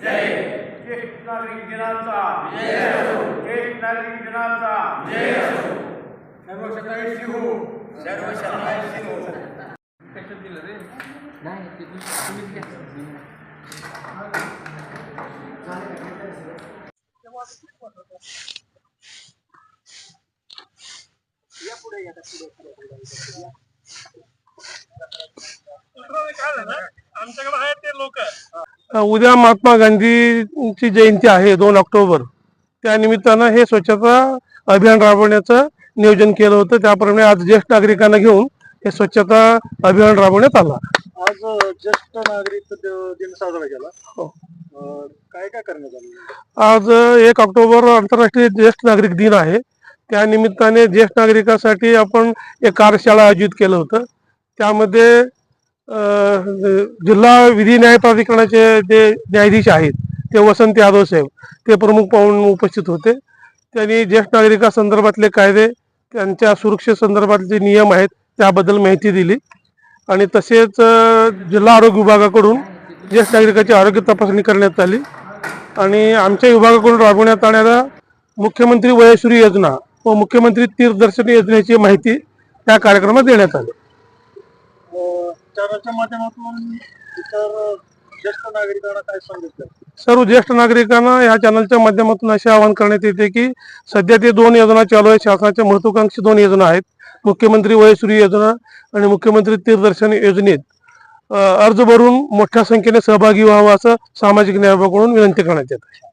ज्येष्ठ नागरिक दिनाचा ज्येष्ठ नागरिक दिनाचा सर्व सकाळी शिवू सर्व सकाळी शिवू उद्या महात्मा गांधीची जयंती आहे दोन ऑक्टोबर. त्या निमित्तानं हे स्वच्छता अभियान राबवण्याचं नियोजन केलं होतं. त्याप्रमाणे आज ज्येष्ठ नागरिकांना घेऊन हे स्वच्छता अभियान राबवण्यात आला. आज ज्येष्ठ नागरिक दिन साजरा केला. हो. काय काय करण्यात आलं? आज एक ऑक्टोबर आंतरराष्ट्रीय ज्येष्ठ नागरिक दिन आहे. त्या निमित्ताने ज्येष्ठ नागरिकांसाठी आपण एक कार्यशाळा आयोजित केलं होतं. त्यामध्ये जिल्हा विधी न्याय प्राधिकरणाचे जे न्यायाधीश आहेत ते वसंत यादव साहेब ते प्रमुख पाहून उपस्थित होते. त्यांनी ज्येष्ठ नागरिकांसंदर्भातले कायदे त्यांच्या सुरक्षेसंदर्भातले जे नियम आहेत त्याबद्दल माहिती दिली. आणि तसेच जिल्हा आरोग्य विभागाकडून ज्येष्ठ नागरिकाची आरोग्य तपासणी करण्यात आली. आणि आमच्या विभागाकडून राबवण्यात येणाऱ्या मुख्यमंत्री वयश्री योजना व मुख्यमंत्री तीर्थदर्शन योजनेची माहिती त्या कार्यक्रमात देण्यात आली. प्रचाराच्या चॅनलच्या माध्यमातून इतर ज्येष्ठ नागरिकांना काय सांगितलं? सर्व ज्येष्ठ नागरिकांना या चॅनलच्या माध्यमातून असे आवाहन करण्यात येते की सध्या ते दोन योजना चालू आहेत. शासनाच्या महत्वाकांक्षी दोन योजना आहेत. मुख्यमंत्री वयश्री योजना आणि मुख्यमंत्री तीर्थदर्शन योजनेत अर्ज भरून मोठ्या संख्येने सहभागी व्हावा असं सामाजिक न्याय विनंती करण्यात येत आहे.